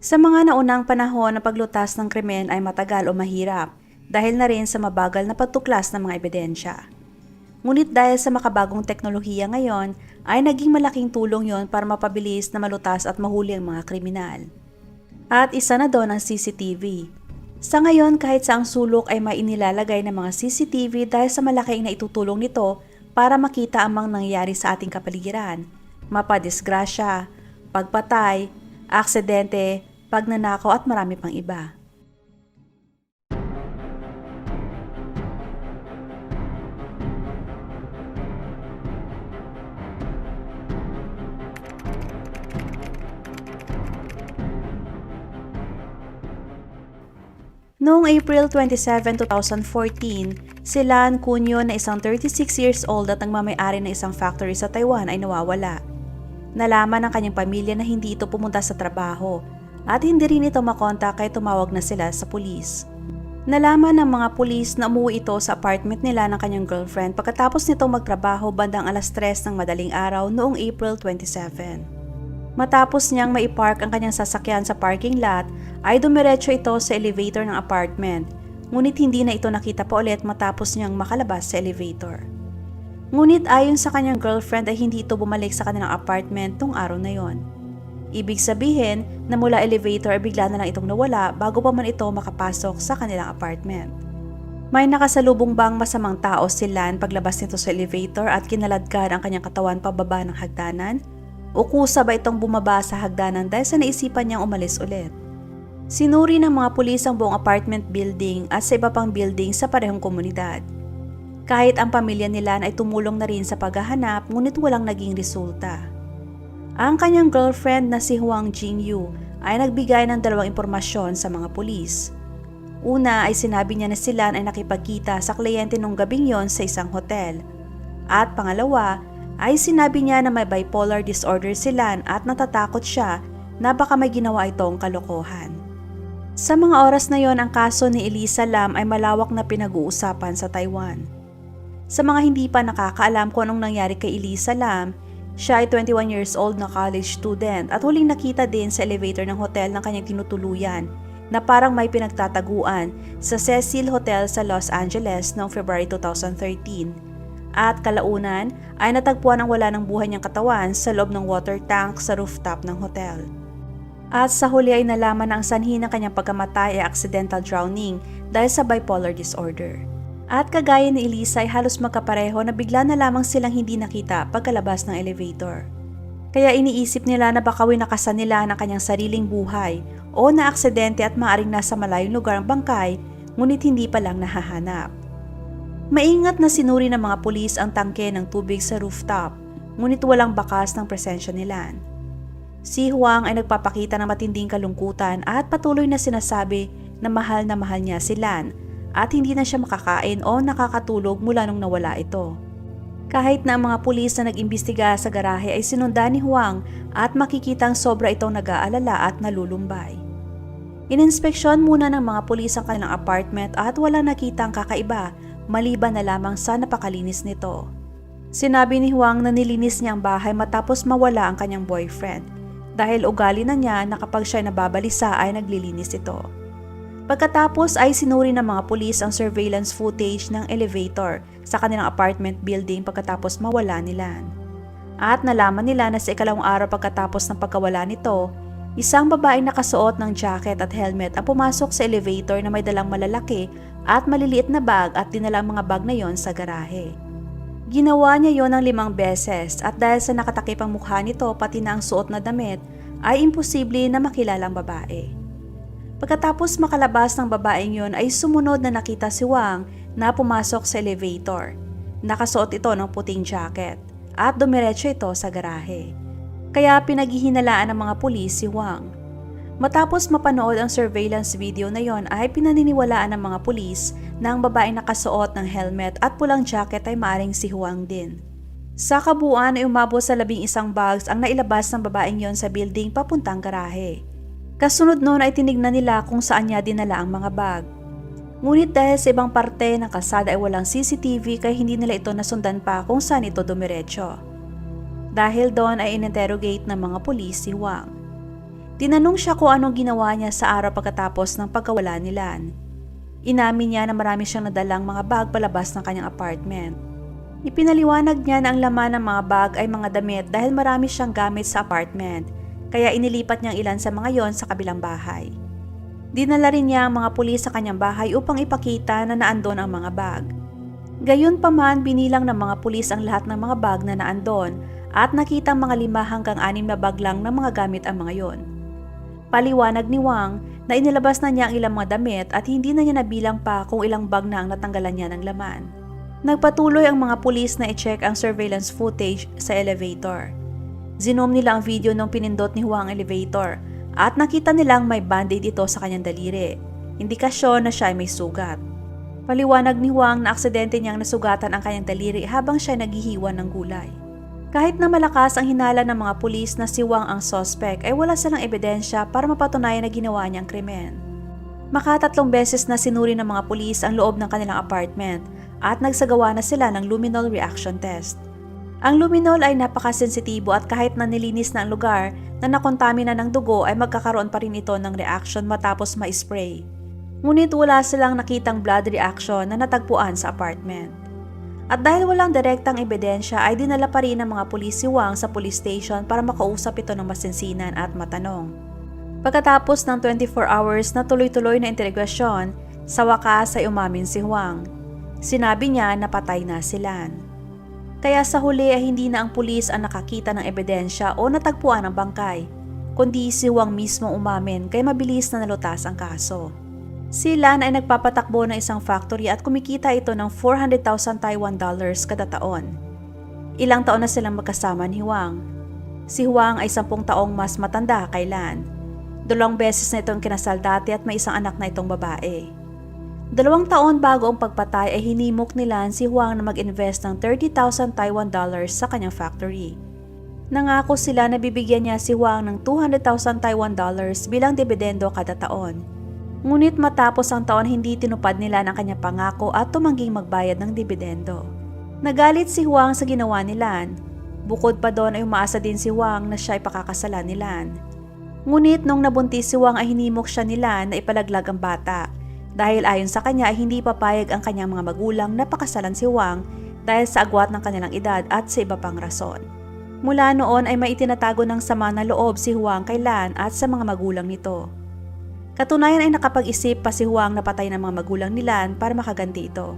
Sa mga naunang panahon na paglutas ng krimen ay matagal o mahirap dahil na rin sa mabagal na pagtuklas ng mga ebidensya. Ngunit dahil sa makabagong teknolohiya ngayon ay naging malaking tulong yon para mapabilis na malutas at mahuli ang mga kriminal. At isa na doon ang CCTV. Sa ngayon kahit saang sulok ay may inilalagay ng mga CCTV dahil sa malaking na itutulong nito para makita ang mga nangyayari sa ating kapaligiran, mapadisgrasya, pagpatay, aksidente, pagnanakaw at marami pang iba. Noong April 27, 2014, si Lan Cunyo na isang 36 years old at nagmamayari ng isang factory sa Taiwan ay nawawala. Nalaman ng kanyang pamilya na hindi ito pumunta sa trabaho at hindi rin ito makontak kaya tumawag na sila sa pulis. Nalaman ng mga pulis na umuwi ito sa apartment nila ng kanyang girlfriend pagkatapos nitong magtrabaho bandang alas 3 ng madaling araw noong April 27. Matapos niyang maipark ang kanyang sasakyan sa parking lot, ay dumiretso ito sa elevator ng apartment, ngunit hindi na ito nakita pa ulit matapos niyang makalabas sa elevator. Ngunit ayon sa kanyang girlfriend ay hindi ito bumalik sa kanilang apartment tung araw na yon. Ibig sabihin na mula elevator ay bigla na lang itong nawala bago pa man ito makapasok sa kanilang apartment. May nakasalubong bang masamang tao si Lan paglabas nito sa elevator at kinaladkad ang kanyang katawan pababa ng hagdanan? O kusa ba itong bumaba sa hagdanan dahil sa naisipan niyang umalis ulit? Sinuri ng mga pulis ang buong apartment building at sa iba pang building sa parehong komunidad. Kahit ang pamilya nila ay tumulong na rin sa paghahanap ngunit walang naging resulta. Ang kanyang girlfriend na si Huang Jingyu ay nagbigay ng dalawang impormasyon sa mga pulis. Una ay sinabi niya na sila ay nakipagkita sa kliyente nung gabing yon sa isang hotel. At pangalawa ay sinabi niya na may bipolar disorder si Lan at natatakot siya na baka may ginawa itong kalokohan. Sa mga oras na yon, ang kaso ni Elisa Lam ay malawak na pinag-uusapan sa Taiwan. Sa mga hindi pa nakakaalam kung anong nangyari kay Elisa Lam, siya ay 21 years old na college student at huling nakita din sa elevator ng hotel ng kanyang tinutuluyan na parang may pinagtataguan sa Cecil Hotel sa Los Angeles noong February 2013 at kalaunan ay natagpuan ang wala ng buhay niyang katawan sa loob ng water tank sa rooftop ng hotel. At sa huli ay nalaman na ang sanhi ng kanyang pagkamatay ay accidental drowning dahil sa bipolar disorder. At kagaya ni Elisa ay halos magkapareho na bigla na lamang silang hindi nakita pagkalabas ng elevator. Kaya iniisip nila na baka winakasan nila ng kanyang sariling buhay o na aksidente at maaring nasa malayong lugar ang bangkay ngunit hindi pa lang nahahanap. Maingat na sinuri ng mga pulis ang tangke ng tubig sa rooftop, ngunit walang bakas ng presensya nila. Si Huang ay nagpapakita ng matinding kalungkutan at patuloy na sinasabi na mahal na mahal niya si Lan at hindi na siya makakain o nakakatulog mula nung nawala ito. Kahit na ang mga pulis na nag-imbestiga sa garahe ay sinundan ni Huang at makikitang sobra itong nag-aalala at nalulumbay. Ininspeksyon muna ng mga pulis ang kanilang apartment at wala nakitang kakaiba maliban na lamang sa napakalinis nito. Sinabi ni Huang na nilinis niya ang bahay matapos mawala ang kanyang boyfriend dahil ugali na niya na kapag siya nababalisa ay naglilinis ito. Pagkatapos ay sinuri ng mga pulis ang surveillance footage ng elevator sa kanilang apartment building pagkatapos mawala nila. At nalaman nila na sa ikalawang araw pagkatapos ng pagkawala nito, isang babaeng nakasuot ng jacket at helmet ang pumasok sa elevator na may dalang malalaki at maliliit na bag at dinala ang mga bag na yon sa garahe. Ginawa niya yon ng limang beses at dahil sa nakatakip ang mukha nito pati na ang suot na damit, ay imposible na makilala ang babae. Pagkatapos makalabas ng babaeng yon ay sumunod na nakita si Wang na pumasok sa elevator. Nakasuot ito ng puting jacket at dumiretso ito sa garahe. Kaya pinaghihinalaan ng mga pulis si Wang. Matapos mapanood ang surveillance video na yon ay pinaniniwalaan ng mga pulis na ang babaeng nakasuot ng helmet at pulang jacket ay maaring si Huang din. Sa kabuuan ay umabot sa labing isang bags ang nailabas ng babaeng yon sa building papuntang garahe. Kasunod noon ay tinignan nila kung saan niya dinala ang mga bag. Ngunit dahil sa ibang parte ng kasada ay walang CCTV kaya hindi nila ito nasundan pa kung saan ito dumiretso. Dahil doon ay ininterrogate ng mga pulis si Huang. Tinanong siya kung anong ginawa niya sa araw pagkatapos ng pagkawala ni Lan. Inamin niya na marami siyang nadalang mga bag palabas ng kanyang apartment. Ipinaliwanag niya na ang laman ng mga bag ay mga damit dahil marami siyang gamit sa apartment, kaya inilipat niyang ilan sa mga yon sa kabilang bahay. Dinala rin niya ang mga pulis sa kanyang bahay upang ipakita na naandon ang mga bag. Gayunpaman, binilang ng mga pulis ang lahat ng mga bag na naandon at nakita mga lima hanggang anim na bag lang ng mga gamit ang mga yon. Paliwanag ni Wang na inilabas na niya ang ilang mga damit at hindi na niya nabilang pa kung ilang bag na ang natanggalan niya ng laman. Nagpatuloy ang mga pulis na i-check ang surveillance footage sa elevator. Zinom nila ang video nung pinindot ni Huang ang elevator at nakita nilang may band-aid ito sa kanyang daliri. Indikasyon na siya ay may sugat. Paliwanag ni Huang na aksidente niyang nasugatan ang kanyang daliri habang siya naghihiwan ng gulay. Kahit na malakas ang hinala ng mga pulis na si Wang ang suspect ay wala silang ebidensya para mapatunayan na ginawa niya ang krimen. Makatatlong beses na sinuri ng mga pulis ang loob ng kanilang apartment at nagsagawa na sila ng luminol reaction test. Ang luminol ay napakasensitibo at kahit na nilinis na ang lugar na nakontamina ng dugo ay magkakaroon pa rin ito ng reaction matapos ma-spray. Ngunit wala silang nakitang blood reaction na natagpuan sa apartment. At dahil walang direktang ebidensya ay dinala pa rin ng mga pulis si Wang sa police station para makausap ito ng masinsinan at matanong. Pagkatapos ng 24 hours na tuloy-tuloy na interogasyon, sa wakas ay umamin si Huang. Sinabi niya na patay na si Lan. Kaya sa huli ay hindi na ang pulis ang nakakita ng ebidensya o natagpuan ang bangkay, kundi si Huang mismo umamin kaya mabilis na nalutas ang kaso. Si Lan ay nagpapatakbo ng isang factory at kumikita ito ng 400,000 Taiwan dollars kada taon. Ilang taon na silang magkasama ni Huang. Si Huang ay sampung taong mas matanda kay Lan. Dalawang beses na itong kinasal dati at may isang anak na itong babae. Dalawang taon bago ang pagpatay ay hinimok ni Lan si Huang na mag-invest ng 30,000 Taiwan dollars sa kanyang factory. Nangako sila na bibigyan niya si Huang ng 200,000 Taiwan dollars bilang dividendo kada taon. Ngunit matapos ang taon hindi tinupad nila ng kanyang pangako at tumangging magbayad ng dividendo. Nagalit si Huang sa ginawa ni Lan. Bukod pa doon ay umaasa din si Huang na siya ay pakakasalan ni Lan. Ngunit nung nabuntis si Huang ay hinimok siya ni Lan na ipalaglag ang bata dahil ayon sa kanya ay hindi papayag ang kanyang mga magulang na pakasalan si Huang dahil sa agwat ng kanilang edad at sa iba pang rason. Mula noon ay maitinatago ng sama na loob si Huang kay Lan at sa mga magulang nito. Katunayan ay nakapag-isip pa si Huang na patay ng mga magulang ni Lan para makaganti ito.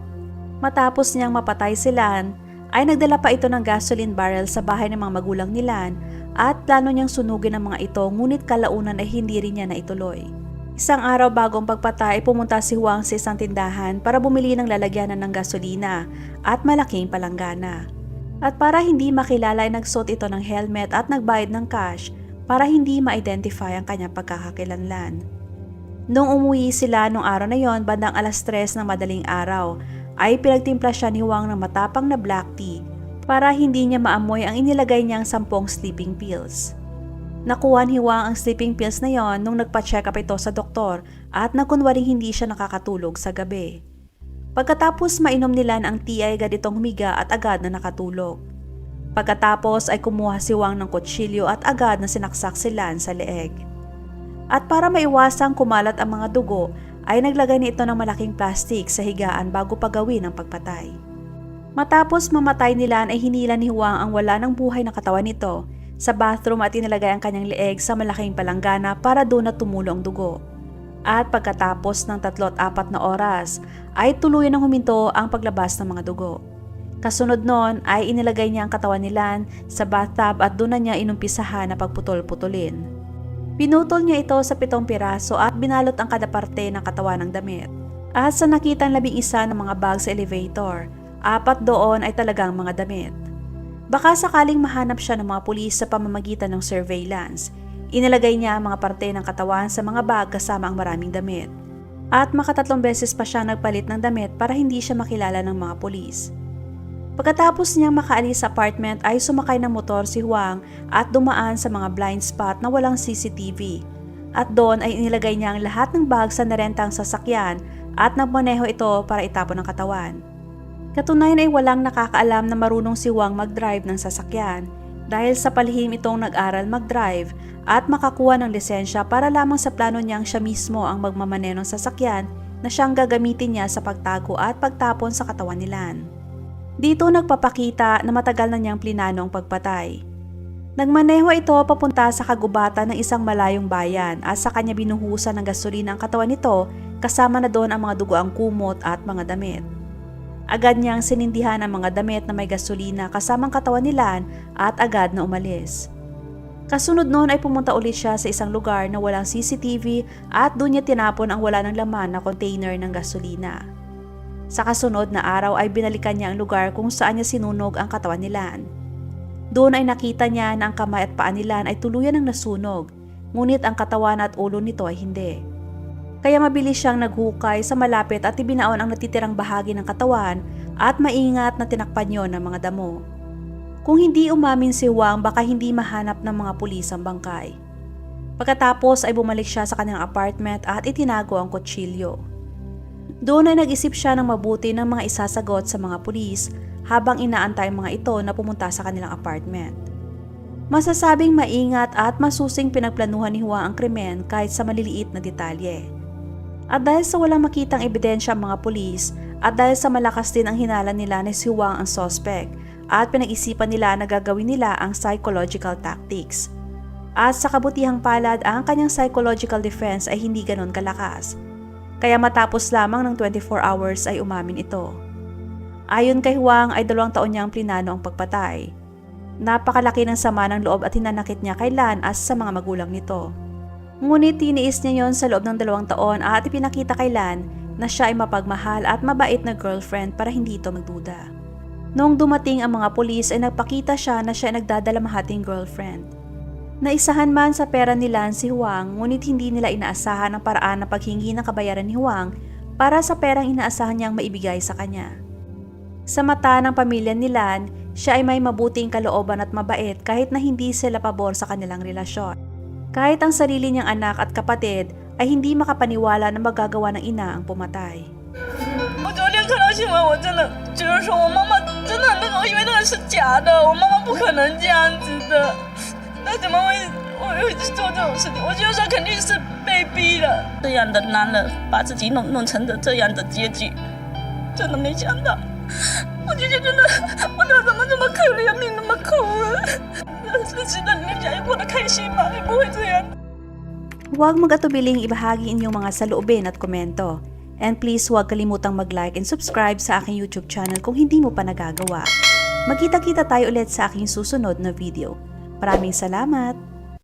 Matapos niyang mapatay si Lan, ay nagdala pa ito ng gasoline barrel sa bahay ng mga magulang ni Lan at plano niyang sunugin ang mga ito ngunit kalaunan ay hindi rin niya naituloy. Isang araw bago ang pagpatay, pumunta si Huang sa isang tindahan para bumili ng lalagyanan ng gasolina at malaking palanggana. At para hindi makilala ay nagsuot ito ng helmet at nagbayad ng cash para hindi ma-identify ang kanyang pagkakakilanlan. Nung umuwi sila nung araw na yon, bandang alas 3 ng madaling araw, ay pinagtimpla siya ni Wang ng matapang na black tea para hindi niya maamoy ang inilagay niyang sampung sleeping pills. Nakuha ni Wang ang sleeping pills na yon nung nagpa-check up ito sa doktor at nakunwaring hindi siya nakakatulog sa gabi. Pagkatapos mainom nila ang tea ay agad itong humiga at agad na nakatulog. Pagkatapos ay kumuha si Wang ng kutsilyo at agad na sinaksak si Lan sa leeg. At para maiwasang kumalat ang mga dugo, ay naglagay nito ng malaking plastik sa higaan bago pagawin ang pagpatay. Matapos mamatay nila ay hinila ni Huang ang wala ng buhay na katawan nito sa bathroom at inilagay ang kanyang leeg sa malaking palanggana para doon na tumulo ang dugo. At pagkatapos ng tatlo at apat na oras, ay tuluyan ng huminto ang paglabas ng mga dugo. Kasunod noon ay inilagay niya ang katawan ni Lan sa bathtub at doon na niya inumpisahan na pagputol-putulin. Pinutol niya ito sa pitong piraso at binalot ang kada parte ng katawan ng damit. At sa nakitang labing isa ng mga bag sa elevator, apat doon ay talagang mga damit. Baka sakaling mahanap siya ng mga pulis sa pamamagitan ng surveillance, inilagay niya ang mga parte ng katawan sa mga bag kasama ang maraming damit. At makatatlong beses pa siya nagpalit ng damit para hindi siya makilala ng mga pulis. Pagkatapos niyang makaalis sa apartment ay sumakay ng motor si Huang at dumaan sa mga blind spot na walang CCTV. At doon ay inilagay niya ang lahat ng bag sa narentang sasakyan at nagmaneho ito para itapon ang katawan. Katunayan ay walang nakakaalam na marunong si Huang mag-drive ng sasakyan dahil sa palihim itong nag-aral mag-drive at makakuha ng lisensya para lamang sa plano niyang siya mismo ang magmamane ng sasakyan na siyang gagamitin niya sa pagtago at pagtapon sa katawan ni Lan. Dito nagpapakita na matagal na niyang plinano ang pagpatay. Nagmaneho ito papunta sa kagubatan ng isang malayong bayan at sa kanya binuhusan ng gasolina ang katawan nito kasama na doon ang mga dugoang kumot at mga damit. Agad niyang sinindihan ang mga damit na may gasolina kasamang katawan ni Lan at agad na umalis. Kasunod noon ay pumunta ulit siya sa isang lugar na walang CCTV at doon niya tinapon ang wala ng laman na container ng gasolina. Sa kasunod na araw ay binalikan niya ang lugar kung saan niya sinunog ang katawan ni Lan. Doon ay nakita niya na ang kamay at paa ni Lan ay tuluyan ng nasunog, ngunit ang katawan at ulo nito ay hindi. Kaya mabilis siyang naghukay sa malapit at ibinaon ang natitirang bahagi ng katawan at maingat na tinakpan yon ng mga damo. Kung hindi umamin si Huang baka hindi mahanap ng mga pulis ang bangkay. Pagkatapos ay bumalik siya sa kanyang apartment at itinago ang kutsilyo. Doon ay nag-isip siya ng mabuti ng mga isasagot sa mga pulis habang inaantay ang mga ito na pumunta sa kanilang apartment. Masasabing maingat at masusing pinagplanuhan ni Huang ang krimen kahit sa maliliit na detalye. At dahil sa walang makitang ebidensya ang mga pulis at dahil sa malakas din ang hinala nila na si Huang ang suspect at pinag-isipan nila na gagawin nila ang psychological tactics. At sa kabutihang palad, ang kanyang psychological defense ay hindi ganon kalakas. Kaya matapos lamang ng 24 hours ay umamin ito. Ayon kay Huang ay dalawang taon niyang plinano ang pagpatay. Napakalaki ng sama ng loob at hinanakit niya kay Lan as sa mga magulang nito. Ngunit tiniis niya yon sa loob ng dalawang taon at ipinakita kay Lan na siya ay mapagmahal at mabait na girlfriend para hindi ito magduda. Noong dumating ang mga pulis ay nagpakita siya na siya ay nagdadalamahating girlfriend. Naisahan man sa pera ni Lan si Huang ngunit hindi nila inaasahan ang paraan ng paghingi ng kabayaran ni Huang para sa perang inaasahan niyang maibigay sa kanya. Sa mata ng pamilya ni Lan, siya ay may mabuting kalooban at mabait kahit na hindi sila pabor sa kanilang relasyon. Kahit ang sarili niyang anak at kapatid ay hindi makapaniwala na magagawa ng ina ang pumatay. 我昨天看到新闻，我真的觉得说我妈妈真的那种，因为那个是假的，我妈妈不可能这样子的，她怎么会我会做这种事情？我觉得说肯定是被逼的。这样的男人把自己弄弄成的这样的结局，真的没想到。我姐姐真的，我她怎么这么可怜，命那么苦啊？ Sinan ni Jai ko na kay Shima. Ibuhay yan. Huwag magatubiling ibahagi inyong mga saloobin at komento. And please huwag kalimutang mag-like and subscribe sa aking YouTube channel kung hindi mo pa nagagawa. Magkita-kita tayo ulit sa aking susunod na video. Maraming salamat!